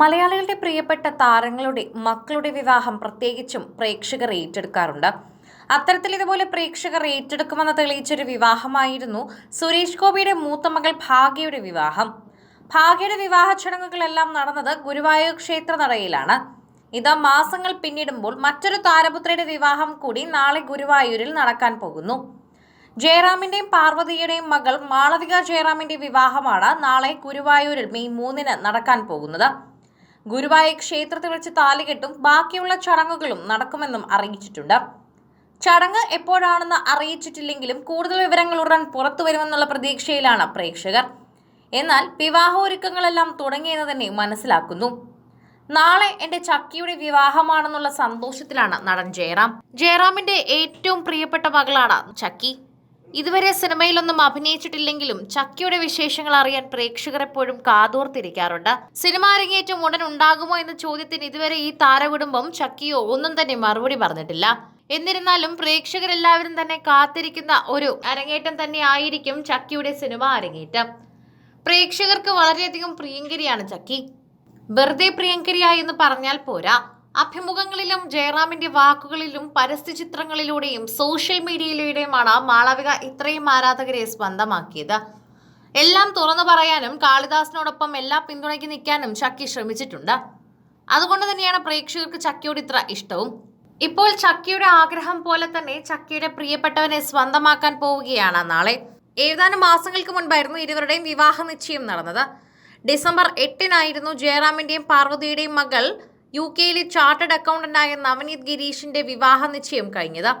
മലയാളികളുടെ പ്രിയപ്പെട്ട താരങ്ങളുടെ മക്കളുടെ വിവാഹം പ്രത്യേകിച്ചും പ്രേക്ഷകർ ഏറ്റെടുക്കാറുണ്ട്. അത്തരത്തിൽ ഇതുപോലെ പ്രേക്ഷകർ ഏറ്റെടുക്കുമെന്ന് തെളിയിച്ചൊരു വിവാഹമായിരുന്നു സുരേഷ് ഗോപിയുടെ മൂത്ത മകൾ ഭാഗ്യയുടെ വിവാഹം. ഭാഗ്യയുടെ വിവാഹ ചടങ്ങുകളെല്ലാം നടന്നത് ഗുരുവായൂർ ക്ഷേത്ര നടയിലാണ്. ഇത് മാസങ്ങൾ പിന്നിടുമ്പോൾ മറ്റൊരു താരപുത്രിയുടെ വിവാഹം കൂടി നാളെ ഗുരുവായൂരിൽ നടക്കാൻ പോകുന്നു. ജയറാമിന്റെയും പാർവതിയുടെയും മകൾ മാളവിക ജയറാമിന്റെ വിവാഹമാണ് നാളെ ഗുരുവായൂരിൽ മെയ് മൂന്നിന് നടക്കാൻ പോകുന്നത്. ഗുരുവായൂർ ക്ഷേത്രത്തിൽ വെച്ച് താലികെട്ടും ബാക്കിയുള്ള ചടങ്ങുകളും നടക്കുമെന്നും അറിയിച്ചിട്ടുണ്ട്. ചടങ്ങ് എപ്പോഴാണെന്ന് അറിയിച്ചിട്ടില്ലെങ്കിലും കൂടുതൽ വിവരങ്ങൾ ഉടൻ പുറത്തു വരുമെന്നുള്ള പ്രതീക്ഷയിലാണ് പ്രേക്ഷകർ. എന്നാൽ വിവാഹ ഒരുക്കങ്ങളെല്ലാം തുടങ്ങിയെന്ന് തന്നെ മനസ്സിലാക്കുന്നു. നാളെ എന്റെ ചക്കിയുടെ വിവാഹമാണെന്നുള്ള സന്തോഷത്തിലാണ് നടൻ ജയറാം. ജയറാമിന്റെ ഏറ്റവും പ്രിയപ്പെട്ട മകളാണ് ചക്കി. ഇതുവരെ സിനിമയിലൊന്നും അഭിനയിച്ചിട്ടില്ലെങ്കിലും ചക്കിയുടെ വിശേഷങ്ങൾ അറിയാൻ പ്രേക്ഷകർ എപ്പോഴും കാതോർത്തിരിക്കാറുണ്ട്. സിനിമ അരങ്ങേറ്റം ഉടൻ ഉണ്ടാകുമോ എന്ന ചോദ്യത്തിന് ഇതുവരെ ഈ താരകുടുംബം ചക്കിയോ ഒന്നും തന്നെ മറുപടി പറഞ്ഞിട്ടില്ല. എന്നിരുന്നാലും പ്രേക്ഷകരെല്ലാവരും തന്നെ കാത്തിരിക്കുന്ന ഒരു അരങ്ങേറ്റം തന്നെ ആയിരിക്കും ചക്കിയുടെ സിനിമ അരങ്ങേറ്റം. പ്രേക്ഷകർക്ക് വളരെയധികം പ്രിയങ്കരിയാണ് ചക്കി. വെറുതെ പ്രിയങ്കരിയായി എന്ന് പറഞ്ഞാൽ പോരാ. അഭിമുഖങ്ങളിലും ജയറാമിന്റെ വാക്കുകളിലും പരസ്യ ചിത്രങ്ങളിലൂടെയും സോഷ്യൽ മീഡിയയിലൂടെയുമാണ് മാളവിക ഇത്രയും ആരാധകരെ സ്വന്തമാക്കിയത്. എല്ലാം തുറന്നു പറയാനും കാളിദാസിനോടൊപ്പം എല്ലാ പിന്തുണയ്ക്ക് നിൽക്കാനും ചക്കി ശ്രമിച്ചിട്ടുണ്ട്. അതുകൊണ്ട് തന്നെയാണ് പ്രേക്ഷകർക്ക് ചക്കിയോട് ഇത്ര ഇഷ്ടവും. ഇപ്പോൾ ചക്കിയുടെ ആഗ്രഹം പോലെ തന്നെ ചക്കിയുടെ പ്രിയപ്പെട്ടവനെ സ്വന്തമാക്കാൻ പോവുകയാണ് നാളെ. ഏതാനും മാസങ്ങൾക്ക് മുൻപായിരുന്നു ഇരുവരുടെയും വിവാഹ നിശ്ചയം നടന്നത്. ഡിസംബർ എട്ടിനായിരുന്നു ജയറാമിന്റെയും പാർവതിയുടെയും മകൾ യു കെയിലെ ചാർട്ടേഡ് അക്കൗണ്ടന്റായ നവനീത് ഗിരീഷിന്റെ വിവാഹ നിശ്ചയം കഴിഞ്ഞത്.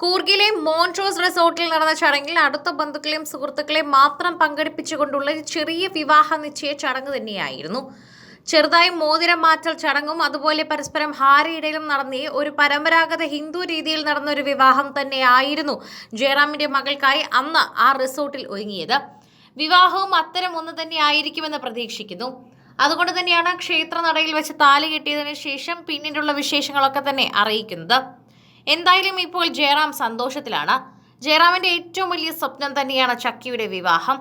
കൂർഗിലെ മോൺട്രോസ് റിസോർട്ടിൽ നടന്ന ചടങ്ങിൽ അടുത്ത ബന്ധുക്കളെയും സുഹൃത്തുക്കളെയും മാത്രം പങ്കെടുപ്പിച്ചുകൊണ്ടുള്ള ഒരു ചെറിയ വിവാഹ നിശ്ചയ ചടങ്ങ് തന്നെയായിരുന്നു. ചെറുതായി മോതിരം മാറ്റൽ ചടങ്ങും അതുപോലെ പരസ്പരം ഹാരയിടയിലും നടന്ന ഒരു പരമ്പരാഗത ഹിന്ദു രീതിയിൽ നടന്ന ഒരു വിവാഹം തന്നെയായിരുന്നു ജയറാമിന്റെ മകൾക്കായി അന്ന് ആ റിസോർട്ടിൽ ഒരുങ്ങിയത്. വിവാഹവും അത്തരം ഒന്ന് തന്നെ ആയിരിക്കുമെന്ന് പ്രതീക്ഷിക്കുന്നു. അതുകൊണ്ട് തന്നെയാണ് ക്ഷേത്ര നടയിൽ വെച്ച് താലി കെട്ടിയതിനു ശേഷം പിന്നീടുള്ള വിശേഷങ്ങളൊക്കെ തന്നെ അറിയിക്കുന്നത്. എന്തായാലും ഇപ്പോൾ ജയറാം സന്തോഷത്തിലാണ്. ജയറാമിന്റെ ഏറ്റവും വലിയ സ്വപ്നം തന്നെയാണ് ചക്കിയുടെ വിവാഹം.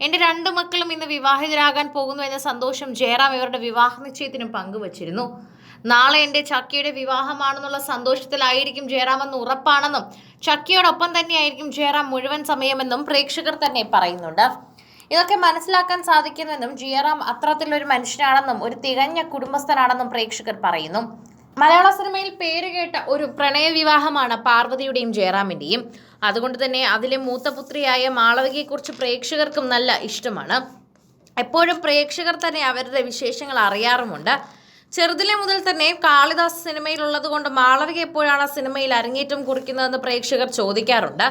എന്റെ രണ്ടു മക്കളും ഇന്ന് വിവാഹിതരാകാൻ പോകുന്നു എന്ന സന്തോഷം ജയറാം ഇവരുടെ വിവാഹ നിശ്ചയത്തിനും പങ്കുവച്ചിരുന്നു. നാളെ എന്റെ ചക്കിയുടെ വിവാഹമാണെന്നുള്ള സന്തോഷത്തിലായിരിക്കും ജയറാം എന്ന് ഉറപ്പാണെന്നും ചക്കിയോടൊപ്പം തന്നെയായിരിക്കും ജയറാം മുഴുവൻ സമയമെന്നും പ്രേക്ഷകർ തന്നെ പറയുന്നുണ്ട്. ഇതൊക്കെ മനസ്സിലാക്കാൻ സാധിക്കുന്നുവെന്നും ജിയറാം അത്തരത്തിലൊരു മനുഷ്യനാണെന്നും ഒരു തികഞ്ഞ കുടുംബസ്ഥനാണെന്നും പ്രേക്ഷകർ പറയുന്നു. മലയാള സിനിമയിൽ പേരുകേട്ട ഒരു പ്രണയവിവാഹമാണ് പാർവതിയുടെയും ജയറാമിന്റെയും അതുകൊണ്ട് തന്നെ അതിലെ മൂത്ത പുത്രിയായ മാളവികയെക്കുറിച്ച് പ്രേക്ഷകർക്കും നല്ല ഇഷ്ടമാണ്. എപ്പോഴും പ്രേക്ഷകർ തന്നെ അവരുടെ വിശേഷങ്ങൾ അറിയാറുമുണ്ട്. ചെറുതിലെ മുതൽ തന്നെ കാളിദാസ് സിനിമയിലുള്ളത് കൊണ്ട് മാളവിക എപ്പോഴാണ് സിനിമയിൽ അരങ്ങേറ്റം കുറിക്കുന്നതെന്ന് പ്രേക്ഷകർ ചോദിക്കാറുണ്ട്.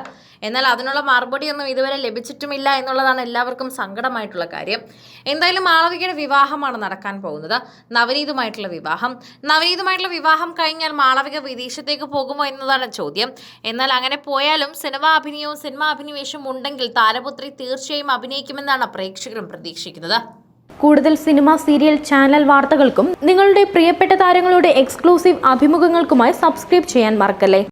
എന്നാൽ അതിനുള്ള മറുപടിയൊന്നും ഇതുവരെ ലഭിച്ചിട്ടുമില്ല എന്നുള്ളതാണ് എല്ലാവർക്കും സങ്കടമായിട്ടുള്ള കാര്യം. എന്തായാലും മാളവികയുടെ വിവാഹമാണ് നടക്കാൻ പോകുന്നത്. നവനീതുമായിട്ടുള്ള വിവാഹം. നവനീതുമായിട്ടുള്ള വിവാഹം കഴിഞ്ഞാൽ മാളവിക വിദേശത്തേക്ക് പോകുമോ എന്നതാണ് ചോദ്യം. എന്നാൽ അങ്ങനെ പോയാലും സിനിമാ അഭിനയവും സിനിമാ അഭിനിവേശവും ഉണ്ടെങ്കിൽ താരപുത്രി തീർച്ചയായും അഭിനയിക്കുമെന്നാണ് പ്രേക്ഷകരും പ്രതീക്ഷിക്കുന്നത്. കൂടുതൽ സിനിമ സീരിയൽ ചാനൽ വാർത്തകൾക്കും നിങ്ങളുടെ പ്രിയപ്പെട്ട താരങ്ങളുടെ എക്സ്ക്ലൂസീവ് അഭിമുഖങ്ങൾക്കുമായി സബ്സ്ക്രൈബ് ചെയ്യാൻ മറക്കല്ലേ?